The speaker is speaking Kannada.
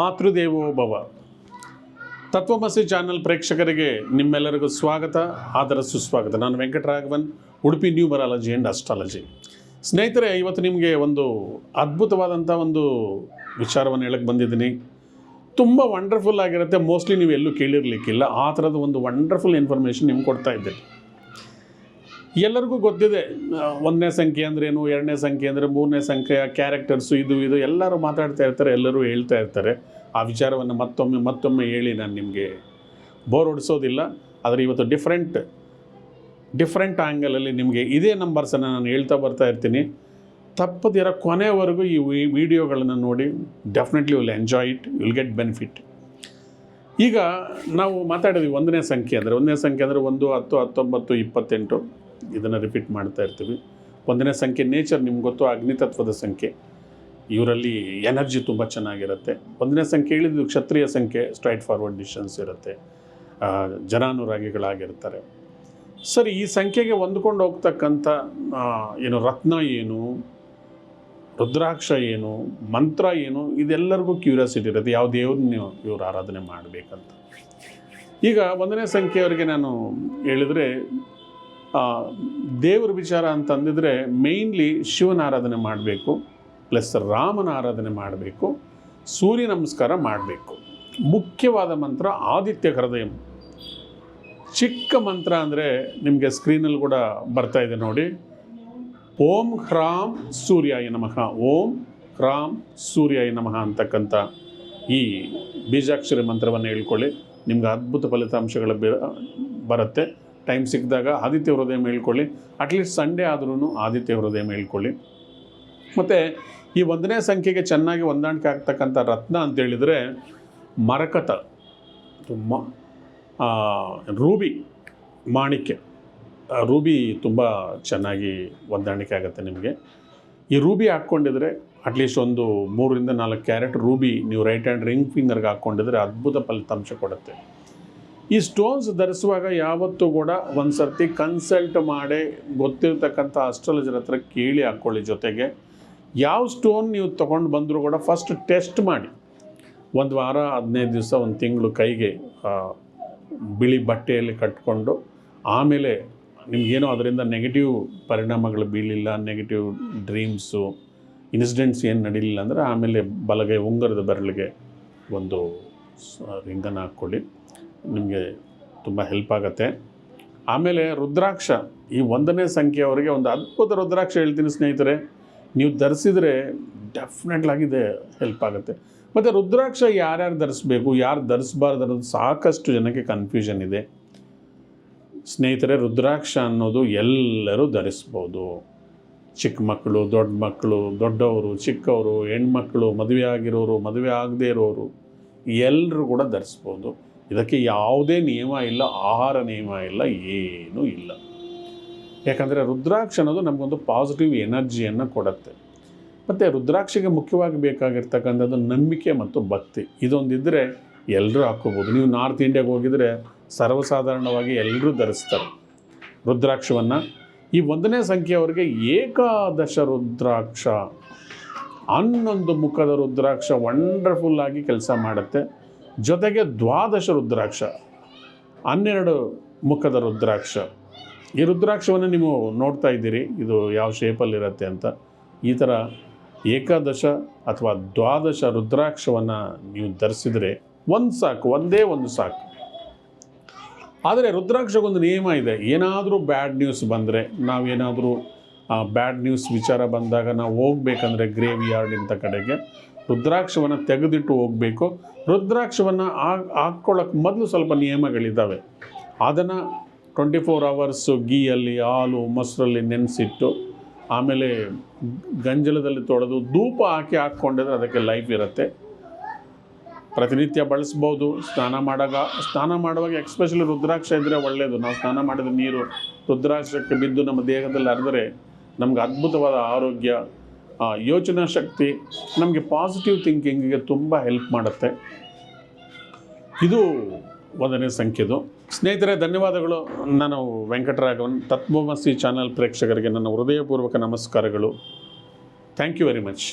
ಮಾತೃದೇವೋ ಭವ. ತತ್ವಮಸಿ ಚಾನಲ್ ಪ್ರೇಕ್ಷಕರಿಗೆ ನಿಮ್ಮೆಲ್ಲರಿಗೂ ಸ್ವಾಗತ, ಆದರ ಸುಸ್ವಾಗತ. ನಾನು Venkataraghavan, Udupi numerology and astrology ಸ್ನೇಹಿತರೆ, ಇವತ್ತು ನಿಮಗೆ ಒಂದು ಅದ್ಭುತವಾದಂಥ ಒಂದು ವಿಚಾರವನ್ನು ಹೇಳಕ್ಕೆ ಬಂದಿದ್ದೀನಿ. ತುಂಬ ವಂಡರ್ಫುಲ್ ಆಗಿರುತ್ತೆ. ಮೋಸ್ಟ್ಲಿ ನೀವು ಎಲ್ಲೂ ಕೇಳಿರಲಿಕ್ಕಿಲ್ಲ. ಆ ಥರದ ಒಂದು ವಂಡರ್ಫುಲ್ ಇನ್ಫಾರ್ಮೇಷನ್ ನಿಮ್ಗೆ ಕೊಡ್ತಾ ಇದ್ದೀನಿ. ಎಲ್ಲರಿಗೂ ಗೊತ್ತಿದೆ. ಒಂದನೇ ಸಂಖ್ಯೆ ಅಂದ್ರೇನು ಎರಡನೇ ಸಂಖ್ಯೆ ಅಂದರೆ ಮೂರನೇ ಸಂಖ್ಯೆಯ ಕ್ಯಾರೆಕ್ಟರ್ಸು ಇದು ಇದು ಎಲ್ಲರೂ ಮಾತಾಡ್ತಾ ಇರ್ತಾರೆ, ಎಲ್ಲರೂ ಹೇಳ್ತಾ ಇರ್ತಾರೆ. ಆ ವಿಚಾರವನ್ನು ಮತ್ತೊಮ್ಮೆ ಮತ್ತೊಮ್ಮೆ ಹೇಳಿ ನಾನು ನಿಮಗೆ ಬೋರ್ ಹೊಡಿಸೋದಿಲ್ಲ. ಆದರೆ ಇವತ್ತು ಡಿಫ್ರೆಂಟ್ ಡಿಫ್ರೆಂಟ್ ಆ್ಯಂಗಲಲ್ಲಿ ನಿಮಗೆ ಇದೇ ನಂಬರ್ಸನ್ನು ನಾನು ಹೇಳ್ತಾ ಬರ್ತಾ ಇರ್ತೀನಿ. ತಪ್ಪದಿರೋ ಕೊನೆವರೆಗೂ ಈ ವಿಡಿಯೋಗಳನ್ನು ನೋಡಿ definitely will enjoy it will get benefit ಈಗ ನಾವು ಮಾತಾಡಿದ್ವಿ ಒಂದನೇ ಸಂಖ್ಯೆ ಅಂದರೆ ಒಂದನೇ ಸಂಖ್ಯೆ ಅಂದರೆ ಒಂದು, ಹತ್ತು, ಹತ್ತೊಂಬತ್ತು, ಇಪ್ಪತ್ತೆಂಟು. ಇದನ್ನು ರಿಪೀಟ್ ಮಾಡ್ತಾ ಇರ್ತೀವಿ. ಒಂದನೇ ಸಂಖ್ಯೆ ನೇಚರ್ ನಿಮ್ಗೆ ಗೊತ್ತು ಅಗ್ನಿತತ್ವದ ಸಂಖ್ಯೆ. ಇವರಲ್ಲಿ ಎನರ್ಜಿ ತುಂಬ ಚೆನ್ನಾಗಿರುತ್ತೆ. ಒಂದನೇ ಸಂಖ್ಯೆ ಹೇಳಿದ್ದು ಕ್ಷತ್ರಿಯ ಸಂಖ್ಯೆ ಸ್ಟ್ರೈಟ್ ಫಾರ್ವರ್ಡ್ ಡಿಶನ್ಸ್ ಇರುತ್ತೆ ಜನಾನುರಾಗಿಗಳಾಗಿರ್ತಾರೆ. ಸರಿ, ಈ ಸಂಖ್ಯೆಗೆ ಹೊಂದ್ಕೊಂಡು ಹೋಗ್ತಕ್ಕಂಥ ಏನು ರತ್ನ ಏನು? ರುದ್ರಾಕ್ಷ ಏನು, ಮಂತ್ರ ಏನು, ಇದೆಲ್ಲರಿಗೂ ಕ್ಯೂರಿಯಾಸಿಟಿ ಇರುತ್ತೆ. ಯಾವ ದೇವ್ರನ್ನ ನೀವು, ಇವ್ರು ಆರಾಧನೆ ಮಾಡಬೇಕಂತ. ಈಗ ಒಂದನೇ ಸಂಖ್ಯೆಯವರಿಗೆ ನಾನು ಹೇಳಿದರೆ ದೇವ್ರ ವಿಚಾರ ಅಂತಂದಿದ್ರೆ ಮೇಯ್ನ್ಲಿ ಶಿವನ ಆರಾಧನೆ ಮಾಡಬೇಕು ಪ್ಲಸ್ ರಾಮನ ಆರಾಧನೆ ಮಾಡಬೇಕು, ಸೂರ್ಯ ನಮಸ್ಕಾರ ಮಾಡಬೇಕು. ಮುಖ್ಯವಾದ ಮಂತ್ರ ಆದಿತ್ಯ ಹೃದಯಂ. ಚಿಕ್ಕ ಮಂತ್ರ ಅಂದರೆ ನಿಮಗೆ ಸ್ಕ್ರೀನಲ್ಲಿ ಕೂಡ ಬರ್ತಾ ಇದೆ ನೋಡಿ. ಓಂ ಹ್ರಾಂ ಸೂರ್ಯಾಯ ನಮಃ. ಓಂ ಹ್ರಾಂ ಸೂರ್ಯಾಯ ನಮಃ ಅಂತಕ್ಕಂಥ ಈ ಬೀಜಾಕ್ಷರಿ ಮಂತ್ರವನ್ನು ಹೇಳ್ಕೊಳ್ಳಿ. ನಿಮ್ಗೆ ಅದ್ಭುತ ಫಲಿತಾಂಶಗಳು ಬರುತ್ತೆ. ಟೈಮ್ ಸಿಕ್ಕಿದಾಗ ಆದಿತ್ಯ ಹೃದಯ ಹೇಳ್ಕೊಳ್ಳಿ ಅಟ್ಲೀಸ್ಟ್ ಸಂಡೇ ಆದ್ರೂ ಆದಿತ್ಯ ಹೃದಯ ಹೇಳ್ಕೊಳ್ಳಿ ಮತ್ತು ಈ ಒಂದನೇ ಸಂಖ್ಯೆಗೆ ಚೆನ್ನಾಗಿ ಹೊಂದಾಣಿಕೆ ಆಗ್ತಕ್ಕಂಥ ರತ್ನ ಅಂತೇಳಿದರೆ ಮರಕತ. ತುಂಬ ರೂಬಿ ಮಾಣಿಕ್ಯ. ರೂಬಿ ತುಂಬ ಚೆನ್ನಾಗಿ ಹೊಂದಾಣಿಕೆ ಆಗುತ್ತೆ ನಿಮಗೆ. ಈ ರೂಬಿ ಹಾಕ್ಕೊಂಡಿದ್ರೆ ಅಟ್ಲೀಸ್ಟ್ ಒಂದು ಮೂರರಿಂದ ನಾಲ್ಕು ಕ್ಯಾರೆಟ್ ರೂಬಿ ನೀವು ರೈಟ್ ಹ್ಯಾಂಡ್ ರಿಂಗ್ ಫಿಂಗರ್ಗೆ ಹಾಕ್ಕೊಂಡಿದ್ರೆ ಅದ್ಭುತ ಫಲಿತಾಂಶ ಕೊಡುತ್ತೆ. ಈ ಸ್ಟೋನ್ಸ್ ಧರಿಸುವಾಗ ಯಾವತ್ತೂ ಕೂಡ ಒಂದು ಸರ್ತಿ ಕನ್ಸಲ್ಟ್ ಮಾಡಿ ಗೊತ್ತಿರತಕ್ಕಂಥ ಅಸ್ಟ್ರಾಲಜರ್ ಹತ್ರ ಕೇಳಿ ಹಾಕ್ಕೊಳ್ಳಿ ಜೊತೆಗೆ. ಯಾವ ಸ್ಟೋನ್ ನೀವು ತೊಗೊಂಡು ಬಂದರೂ ಕೂಡ ಫಸ್ಟ್ ಟೆಸ್ಟ್ ಮಾಡಿ. ಒಂದು ವಾರ, ಹದಿನೈದು ದಿವಸ, ಒಂದು ತಿಂಗಳು ಕೈಗೆ ಬಿಳಿ ಬಟ್ಟೆಯಲ್ಲಿ ಕಟ್ಕೊಂಡು ಆಮೇಲೆ ನಿಮಗೇನೋ ಅದರಿಂದ ನೆಗೆಟಿವ್ ಪರಿಣಾಮಗಳು ಬೀಳಿಲ್ಲ ನೆಗೆಟಿವ್ ಡ್ರೀಮ್ಸು ಇನ್ಸಿಡೆಂಟ್ಸ್ ಏನು ನಡೀಲಿಲ್ಲ ಅಂದರೆ ಆಮೇಲೆ ಬಲಗೈ ಉಂಗರದ ಬೆರಳಿಗೆ ಒಂದು ರಿಂಗನ್ನು ಹಾಕ್ಕೊಳ್ಳಿ. ನಿಮಗೆ ತುಂಬ ಹೆಲ್ಪ್ ಆಗುತ್ತೆ. ಆಮೇಲೆ ರುದ್ರಾಕ್ಷ, ಈ ಒಂದನೇ ಸಂಖ್ಯೆಯವರಿಗೆ ಒಂದು ಅದ್ಭುತ ರುದ್ರಾಕ್ಷ ಹೇಳ್ತೀನಿ ಸ್ನೇಹಿತರೆ. ನೀವು ಧರಿಸಿದರೆ ಡೆಫಿನೆಟ್ಲಾಗಿದೆ ಹೆಲ್ಪ್ ಆಗುತ್ತೆ. ಮತ್ತು ರುದ್ರಾಕ್ಷ ಯಾರ್ಯಾರು ಧರಿಸ್ಬೇಕು, ಯಾರು ಧರಿಸ್ಬಾರ್ದು ಅನ್ನೋದು ಸಾಕಷ್ಟು ಜನಕ್ಕೆ ಕನ್ಫ್ಯೂಷನ್ ಇದೆ. ಸ್ನೇಹಿತರೆ, ರುದ್ರಾಕ್ಷ ಅನ್ನೋದು ಎಲ್ಲರೂ ಧರಿಸ್ಬೋದು. ಚಿಕ್ಕ ಮಕ್ಕಳು, ದೊಡ್ಡ ಮಕ್ಕಳು, ದೊಡ್ಡವರು, ಚಿಕ್ಕವರು, ಹೆಣ್ಮಕ್ಳು, ಮದುವೆ ಆಗಿರೋರು, ಮದುವೆ ಆಗದೇ ಇರೋರು, ಎಲ್ಲರೂ ಕೂಡ ಧರಿಸ್ಬೋದು. ಇದಕ್ಕೆ ಯಾವುದೇ ನಿಯಮ ಇಲ್ಲ, ಆಹಾರ ನಿಯಮ ಇಲ್ಲ, ಏನೂ ಇಲ್ಲ. ಯಾಕಂದರೆ ರುದ್ರಾಕ್ಷ ಅನ್ನೋದು ನಮಗೊಂದು ಪಾಸಿಟಿವ್ ಎನರ್ಜಿಯನ್ನು ಕೊಡುತ್ತೆ. ಮತ್ತು ರುದ್ರಾಕ್ಷಿಗೆ ಮುಖ್ಯವಾಗಿ ಬೇಕಾಗಿರ್ತಕ್ಕಂಥದ್ದು ನಂಬಿಕೆ ಮತ್ತು ಭಕ್ತಿ. ಇದೊಂದಿದ್ದರೆ ಎಲ್ಲರೂ ಹಾಕ್ಕೋಬೋದು. ನೀವು ನಾರ್ತ್ ಇಂಡಿಯಾಗೆ ಹೋಗಿದರೆ ಸರ್ವಸಾಧಾರಣವಾಗಿ ಎಲ್ಲರೂ ಧರಿಸ್ತಾರೆ ರುದ್ರಾಕ್ಷವನ್ನು. ಈ ಒಂದನೇ ಸಂಖ್ಯೆಯವರಿಗೆ ಏಕಾದಶ ರುದ್ರಾಕ್ಷ. ಹನ್ನೊಂದು ಮುಖದ ರುದ್ರಾಕ್ಷ ವಂಡರ್ಫುಲ್ ಆಗಿ ಕೆಲಸ ಮಾಡುತ್ತೆ. ಜೊತೆಗೆ ದ್ವಾದಶ ರುದ್ರಾಕ್ಷ, ಹನ್ನೆರಡು ಮುಖದ ರುದ್ರಾಕ್ಷ. ಈ ರುದ್ರಾಕ್ಷವನ್ನು ನೀವು ನೋಡ್ತಾ ಇದ್ದೀರಿ, ಇದು ಯಾವ ಶೇಪಲ್ಲಿರುತ್ತೆ ಅಂತ. ಈ ಥರ ಏಕಾದಶ ಅಥವಾ ದ್ವಾದಶ ರುದ್ರಾಕ್ಷವನ್ನು ನೀವು ಧರಿಸಿದರೆ ಒಂದು ಸಾಕು, ಒಂದೇ ಒಂದು ಸಾಕು. ಆದರೆ ರುದ್ರಾಕ್ಷಗೊಂದು ನಿಯಮ ಇದೆ. ಏನಾದರೂ ಬ್ಯಾಡ್ ನ್ಯೂಸ್ ಬಂದರೆ ನಾವೇನಾದರೂ ಬ್ಯಾಡ್ ನ್ಯೂಸ್ ವಿಚಾರ ಬಂದಾಗ ನಾವು ಹೋಗ್ಬೇಕಂದ್ರೆ ಗ್ರೇವ್ ಯಾರ್ಡ್ ಇಂಥ ಕಡೆಗೆ ರುದ್ರಾಕ್ಷವನ್ನು ತೆಗೆದಿಟ್ಟು ಹೋಗಬೇಕು. ರುದ್ರಾಕ್ಷವನ್ನು ಹಾಕ್ಕೊಳ್ಳೋಕೆ ಮೊದಲು ಸ್ವಲ್ಪ ನಿಯಮಗಳಿದ್ದಾವೆ ಅದನ್ನು ಟ್ವೆಂಟಿ ಫೋರ್ ಅವರ್ಸು ಗೀಯಲ್ಲಿ ಹಾಲು ಮೊಸರಲ್ಲಿ ನೆನೆಸಿಟ್ಟು, ಆಮೇಲೆ ಗಂಜಲದಲ್ಲಿ ತೊಳೆದು ಧೂಪ ಹಾಕಿ ಹಾಕ್ಕೊಂಡಿದ್ರೆ ಅದಕ್ಕೆ ಲೈಫ್ ಇರುತ್ತೆ. ಪ್ರತಿನಿತ್ಯ ಬಳಸ್ಬೋದು, ಸ್ನಾನ ಮಾಡಾಗ, ಸ್ನಾನ ಮಾಡುವಾಗ ಎಕ್ಸ್ಪೆಷಲಿ ರುದ್ರಾಕ್ಷ ಇದ್ದರೆ ಒಳ್ಳೆಯದು ನಾವು ಸ್ನಾನ ಮಾಡಿದ ನೀರು ರುದ್ರಾಕ್ಷಕ್ಕೆ ಬಿದ್ದು ನಮ್ಮ ದೇಹದಲ್ಲಿ ಹರಿದ್ರೆ ನಮ್ಗೆ ಅದ್ಭುತವಾದ ಆರೋಗ್ಯ ಯೋಚನಾ ಶಕ್ತಿ ನಮಗೆ ಪಾಸಿಟಿವ್ ಥಿಂಕಿಂಗಿಗೆ ತುಂಬ ಹೆಲ್ಪ್ ಮಾಡುತ್ತೆ. ಇದು ಒಂದನೇ ಸಂಖ್ಯೆದು. ಸ್ನೇಹಿತರೆ, ಧನ್ಯವಾದಗಳು. ನಾನು ವೆಂಕಟರಾಘವನ್, ತತ್ವಮಸಿ ಚಾನಲ್ ಪ್ರೇಕ್ಷಕರಿಗೆ ನನ್ನ ಹೃದಯಪೂರ್ವಕ ನಮಸ್ಕಾರಗಳು. Thank you very much